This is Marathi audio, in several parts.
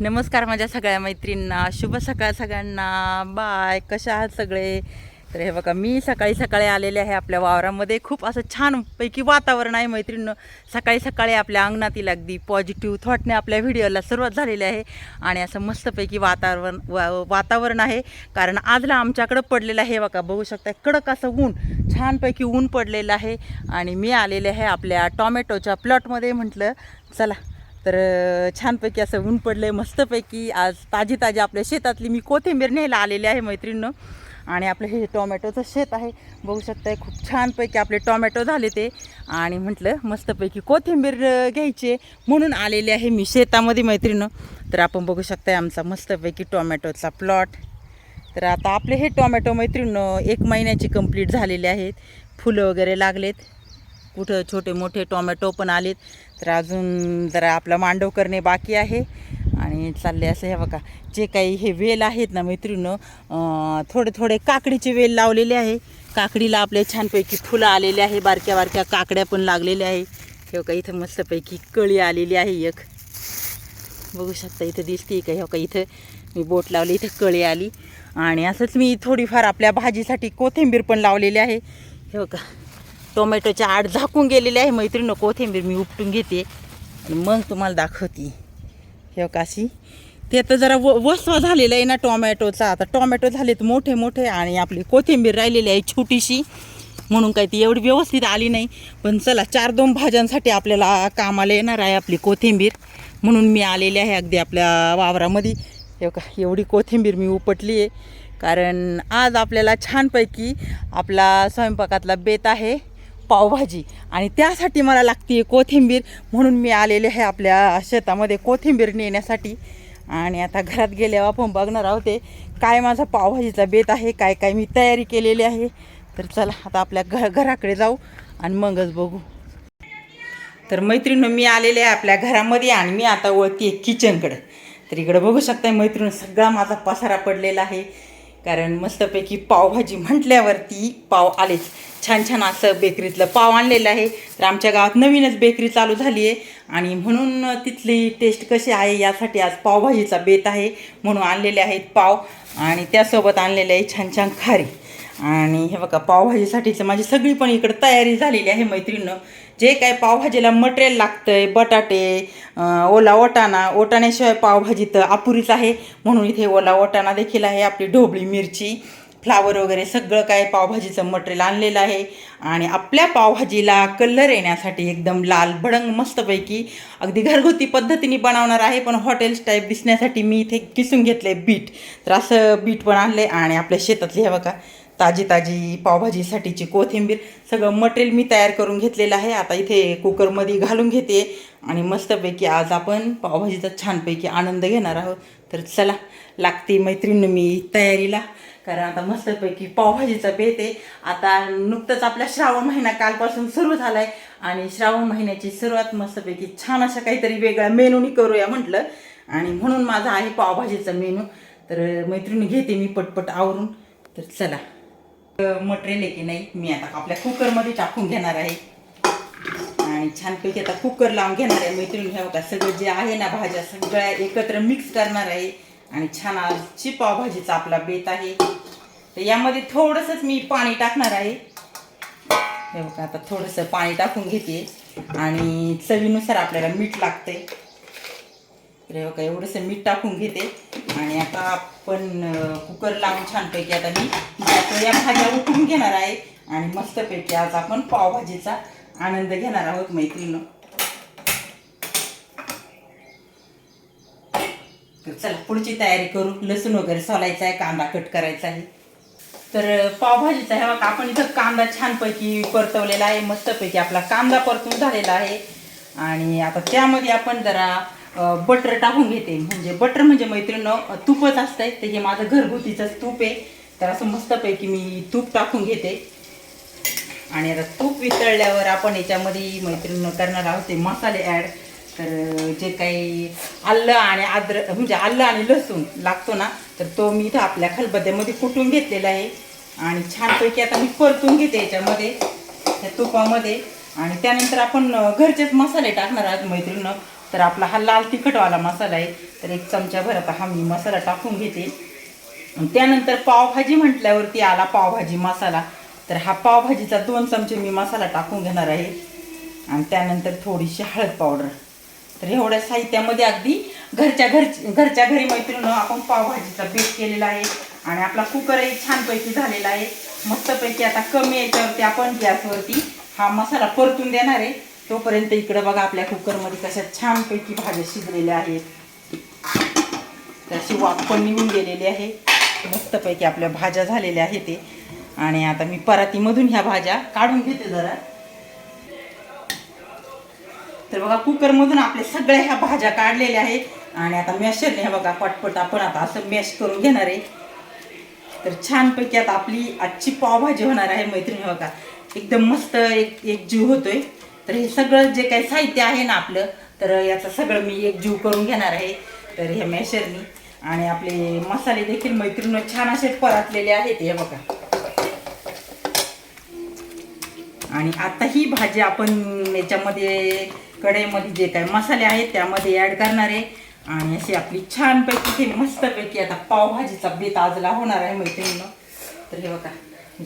नमस्कार माझ्या सगळ्या मैत्रींना शुभ सकाळ सगळ्यांना. बाय. कशा आहात सगळे? तर हे बघा मी सकाळी सकाळी आलेले आहे आपल्या वावरामध्ये. खूप असं छानपैकी वातावरण आहे मैत्रिणीनं. सकाळी सकाळी आपल्या अंगणातील अगदी पॉझिटिव्ह थॉटने आपल्या व्हिडिओला सुरुवात झालेली आहे. आणि असं मस्तपैकी वातावरण वा वातावरण आहे. कारण आजला आमच्याकडं पडलेलं आहे. बघा बघू शकता कडक असं ऊन छानपैकी ऊन पडलेलं आहे. आणि मी आलेले आहे आपल्या टॉमॅटोच्या प्लॉटमध्ये म्हटलं चला तर छानपैकी असं ऊन पडलं आहे मस्तपैकी. आज ताजी ताजी आपल्या शेतातली मी कोथिंबीर न्यायला आलेली आहे मैत्रिणीनं. आणि आपलं हे टोमॅटोचं शेत आहे. बघू शकताय खूप छानपैकी आपले टोमॅटो झाले ते. आणि म्हटलं मस्तपैकी कोथिंबीर घ्यायचे घ्यायची आहे. म्हणून आलेले आहे मी शेतामध्ये मैत्रिणं तर आपण बघू शकताय आमचा मस्तपैकी टोमॅटोचा प्लॉट. तर आता आपले हे टोमॅटो मैत्रिणं एक महिन्याची कंप्लीट झालेले आहेत. फुलं वगैरे लागलेत. कुठं छोटे मोठे टोमॅटो पण आलेत तर अजून जरा आपला मांडव करणे बाकी आहे. आणि चालले असं हे बघा जे काही हे वेल आहेत ना मैत्रिणं थोडे थोडे काकडीचे वेल लावलेले आहे. काकडीला आपले छानपैकी फुलं आलेले आहे बारक्या बारक्या काकड्या पण लागलेल्या आहे. हे बघा इथं मस्तपैकी कळी आलेली आहे एक. बघू शकता इथं दिसते का? हो का इथं मी बोट लावली इथं कळी आली. आणि असंच मी थोडीफार आपल्या भाजीसाठी कोथिंबीर पण लावलेली आहे. हे बघा टोमॅटोच्या आड झाकून गेलेली आहे. मैत्रिणीनं कोथिंबीर मी उपटून घेते. आणि मग तुम्हाला दाखवते. हे काशी ते तर जरा व वसवा झालेला आहे ना टोमॅटोचा. आता टोमॅटो झालेत मोठे मोठे आणि आपली कोथिंबीर राहिलेली आहे छोटीशी. म्हणून काही ती एवढी व्यवस्थित आली नाही. पण चला चार दोन भाज्यांसाठी आपल्याला कामाला येणार आहे आपली कोथिंबीर. म्हणून मी आलेली आहे अगदी आपल्या वावरामध्ये. हे का एवढी कोथिंबीर मी उपटली आहे. कारण आज आपल्याला छानपैकी आपला स्वयंपाकातला बेत आहे. पावभाजी. आणि त्यासाठी मला लागते कोथिंबीर. म्हणून मी आलेले आहे आपल्या शेतामध्ये कोथिंबीर नेण्यासाठी. आणि आता घरात गेल्यावर आपण बघणार आहोत ते. काय माझा पावभाजीचा बेत आहे काय काय मी तयारी केलेली आहे. तर चला आता आपल्या घ घराकडे जाऊ आणि मगच बघू. तर मैत्रिणी मी आलेले आहे आपल्या घरामध्ये आणि मी आता वळती आहे किचनकडे तर इकडं बघू शकता मैत्रीण सगळा माझा पसारा पडलेला आहे. कारण मस्तपैकी पावभाजी म्हटल्यावरती पाव आलेच. छान छान असं बेकरीतलं पाव आणलेलं आहे. तर आमच्या गावात नवीनच बेकरी चालू झाली आहे आणि म्हणून तिथली टेस्ट कशी आहे यासाठी आज पावभाजीचा बेत आहे म्हणून आणलेले आहेत पाव. आणि त्यासोबत आणलेले आहे छान छान खारी. आणि हे बघा पावभाजीसाठीचं माझी सगळी पण इकडं तयारी झालेली आहे मैत्रिणीनं. जे काय पावभाजीला मटेरियल लागतं आहे बटाटे ओला वटाणा ओटाण्याशिवाय पावभाजी तर अपुरीच आहे. म्हणून इथे ओला वटाणा देखील आहे आपली ढोबळी मिरची फ्लावर वगैरे सगळं काय पावभाजीचं मटेरियल आणलेलं आहे. आणि आपल्या पावभाजीला कलर येण्यासाठी एकदम लाल भडंग मस्तपैकी अगदी घरगुती पद्धतीने बनवणार आहे पण हॉटेल्स टाईप दिसण्यासाठी मी इथे किसून घेतले बीट. तर असं बीट पण आणले आणि आपल्या शेतातले हे बघा ताजी ताजी पावभाजीसाठीची कोथिंबीर सगळं मटेरियल मी तयार करून घेतलेलं आहे. आता इथे कुकरमध्ये घालून घेते. आणि मस्तपैकी आज आपण पावभाजीचा छानपैकी आनंद घेणार आहोत. तर चला लागते मैत्रीण मी तयारीला. कारण आता मस्तपैकी पावभाजीचा बेत आहे. आता नुकतंच आपला श्रावण महिना कालपासून सुरू झाला आहे आणि श्रावण महिन्याची सुरुवात मस्तपैकी छान अशा काहीतरी वेगळ्या मेनूनी करूया म्हटलं. आणि म्हणून माझा आहे पावभाजीचा मेनू. तर मैत्रिणी घेते मी पटपट आवरून. तर चला. मटेरियल आहे की नाही मी आता आपल्या कुकरमध्ये टाकून घेणार आहे. आणि छानपैकी आता कुकर लावून घेणार आहे मैत्रिणी. हे होता सगळं जे आहे ना भाज्या सगळ्या एकत्र मिक्स करणार आहे. आणि छान आजची पावभाजीचा आपला बेत आहे. तर यामध्ये थोडंसंच मी पाणी टाकणार आहे. हे बघा आता थोडंसं पाणी टाकून घेते. आणि चवीनुसार आपल्याला मीठ लागते हे बघा एवढंसं मीठ टाकून घेते. आणि आता पण कुकर लावून छानपैकी आता मी या भाज्या उठून घेणार आहे आणि मस्तपैकी आज आपण पावभाजीचा आनंद घेणार आहोत मैत्रिणीनं. तर चला पुढची तयारी करू. लसूण वगैरे सोलायचा आहे कांदा कट करायचा आहे तर पावभाजीचा हे बघा आपण इथं कांदा छानपैकी परतवलेला आहे. मस्तपैकी आपला कांदा परतून झालेला आहे. आणि आता त्यामध्ये आपण जरा बटर टाकून घेते. म्हणजे बटर म्हणजे मैत्रिणीनं तूपच असतंय. ते हे माझं घरगुतीचंच तूप आहे. तर असं मस्तपैकी मी तूप टाकून घेते. आणि आता तूप वितळल्यावर आपण याच्यामध्ये मैत्रिणीनं करणार आहोत ते मसाले ॲड. तर जे काही आलं आणि आद्र म्हणजे आलं आणि लसूण लागतो ना तर तो मी इथं आपल्या खलबद्यामध्ये कुटून घेतलेला आहे. आणि छानपैकी आता मी परतून घेते याच्यामध्ये त्या तुपामध्ये. आणि त्यानंतर आपण घरचेच मसाले टाकणार आहोत मैत्रिणीनं. तर आपला हा लाल तिखटवाला मसाला आहे तर एक चमच्याभर आता हा मी मसाला टाकून घेते. आणि त्यानंतर पावभाजी म्हटल्यावरती आला पावभाजी मसाला. तर हा पावभाजीचा दोन चमचे मी मसाला टाकून घेणार आहे. आणि त्यानंतर थोडीशी हळद पावडर. तर एवढ्या साहित्यामध्ये अगदी घरच्या घर घरच्या घरी मैत्रिणीनं आपण पावभाजीचा बेत केलेला आहे. आणि आपला कुकरही छानपैकी झालेला आहे. मस्तपैकी आता कमी याच्यावरती आपण गॅसवरती हा मसाला परतून देणार आहे. तोपर्यंत इकडं बघा आपल्या कुकरमध्ये कशा छानपैकी भाज्या शिजलेल्या आहेत. तशी वाफ पण निघून गेलेली आहे. मस्तपैकी आपल्या भाज्या झालेल्या आहेत ते. आणि आता मी परातीमधून ह्या भाज्या काढून घेते जरा. तर बघा कुकरमधून आपल्या सगळ्या ह्या भाज्या काढलेल्या आहेत. आणि आता मॅशरने ह्या बघा पटपट आपण आता असं मॅश करून घेणार आहे. तर छानपैकी आता आपली आजची पावभाजी होणार आहे मैत्रिणी हे बघा. एकदम मस्त एक एक जीव होतोय. तर हे सगळं जे काही साहित्य आहे ना आपलं तर याचं सगळं मी एक जीव करून घेणार आहे. तर हे मॅशरनी आणि आपले मसाले देखील मैत्रिणी छान असे परतलेले आहेत हे बघा. आणि आता ही भाजी आपण याच्यामध्ये कढईमध्ये जे काही मसाले आहेत त्यामध्ये ॲड करणार आहे. आणि अशी आपली छानपैकी ते मस्तपैकी आता पावभाजीचा बेत आजला होणार आहे मैत्रिणीनं. तर हे बघा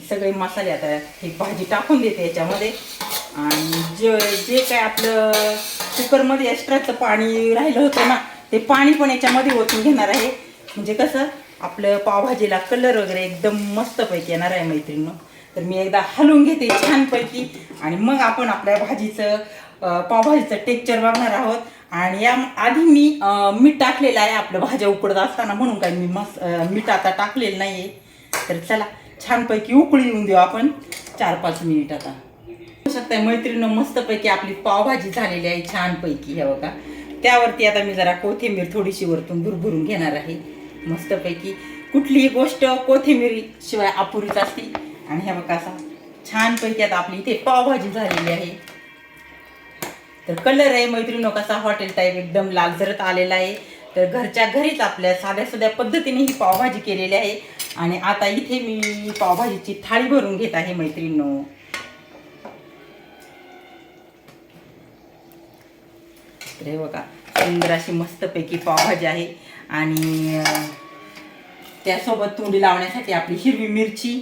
सगळे मसाले आता ही भाजी टाकून देते याच्यामध्ये. आणि जे जे काय आपलं कुकरमध्ये एक्स्ट्राचं पाणी राहिलं होतं ना ते पाणी पण याच्यामध्ये ओतून घेणार आहे. म्हणजे कसं आपलं पावभाजीला कलर वगैरे एकदम मस्तपैकी येणार आहे मैत्रिणीनं. तर मी एकदा हलवून घेते छानपैकी. आणि मग आपण आपल्या भाजीचं पावभाजीचं टेक्चर बघणार आहोत. आणि या आधी मी मीठ टाकलेलं आहे आपलं भाज्या उकडत असताना म्हणून काय मी मस मीठ आता टाकलेलं नाही आहे तर चला छानपैकी उकळी येऊन देऊ आपण. चार पाच मिनिट आता. शकताय मैत्रिणीनं मस्तपैकी आपली पावभाजी झालेली आहे छानपैकी हे बघा. त्यावरती आता मी जरा कोथिंबीर थोडीशी वरतून भुरभुरून घेणार आहे. मस्तपैकी कुठलीही गोष्ट कोथिंबीर शिवाय अपुरीच असते. आणि हे बघा असा छानपैकी आता आपली इथे पावभाजी झालेली आहे. तर कलर आहे मैत्रिणी कसा हॉटेल टाईप एकदम लालझरत आलेला आहे. तर घरच्या घरीच आपल्या साध्या साध्या पद्धतीने ही पावभाजी केलेली आहे. आणि आता इथे मी पावभाजीची थाळी भरून घेत आहे मैत्रिणीनो. तर हे बघा सुंदर अशी मस्तपैकी पावभाजी आहे. आणि त्यासोबत तोंडी लावण्यासाठी आपली हिरवी मिरची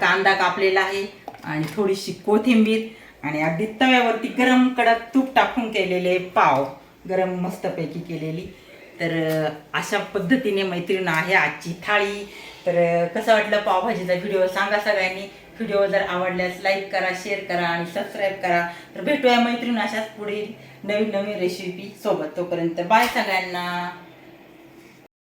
कांदा कापलेला आहे आणि थोडीशी कोथिंबीर आणि अगदी तव्यावरती गरम कडक तूप टाकून केलेले पाव. गरम मस्तपैकी केलेली. तर अशा पद्धतीने मैत्रीण आहे आजची थाळी. तर कसं वाटलं पावभाजीचा व्हिडिओ सांगा सगळ्यांनी. व्हिडिओ जर आवडल्यास लाईक करा शेअर करा आणि सबस्क्राईब करा. तर भेटूया मैत्रीण अशाच पुढील नवीन नवीन रेसिपी सोबत. तोपर्यंत बाय सगळ्यांना.